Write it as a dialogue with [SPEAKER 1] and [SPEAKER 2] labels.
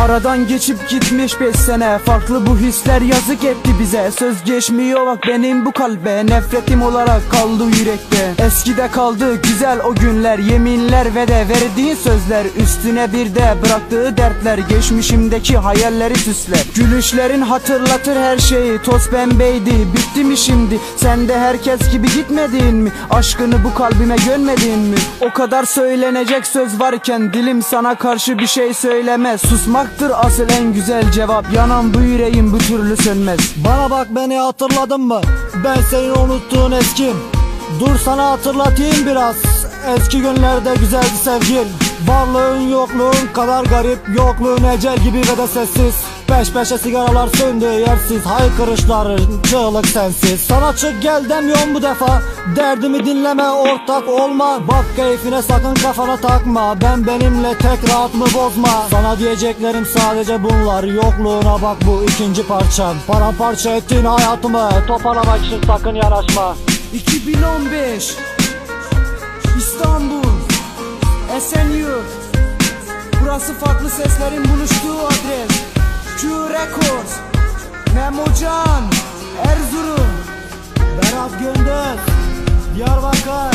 [SPEAKER 1] Aradan geçip gitmiş beş sene. Farklı bu hisler yazık etti bize. Söz geçmiyor bak benim bu kalbe. Nefretim olarak kaldı yürekte. Eskide kaldı güzel o günler Yeminler ve de verdiğin sözler. Üstüne bir de bıraktığı dertler. Geçmişimdeki hayalleri süsler Gülüşlerin hatırlatır her şeyi. Toz pembeydi bitti mi şimdi? Sen de herkes gibi gitmedin mi? Aşkını bu kalbime gömmedin mi? O kadar söylenecek söz varken Dilim sana karşı bir şey söylemez Susmaktır asıl en güzel cevap. Yanan bu yüreğim bu türlü sönmez.
[SPEAKER 2] Bana bak beni hatırladın mı? Ben senin unuttuğun eskim. Dur sana hatırlatayım biraz Eski günlerde güzeldi sevgin. Varlığın yokluğun kadar garip Yokluğun ecel gibi ve de sessiz. Peş peşe sigaralar söndü yersiz Haykırışların çığlık sensiz. Sana çık gel demiyorum bu defa Derdimi dinleme ortak olma. Bak keyfine sakın kafana takma Ben benimle tek rahatımı bozma? Sana diyeceklerim sadece bunlar Yokluğuna bak bu ikinci parçam. Paramparça ettin hayatımı Toparlamak için sakın yanaşma.
[SPEAKER 1] 2015 Esenyurt Burası farklı seslerin buluştuğu adres. Q Records Memocan Erzurum.
[SPEAKER 2] Berat Gündüz Diyarbakır. 21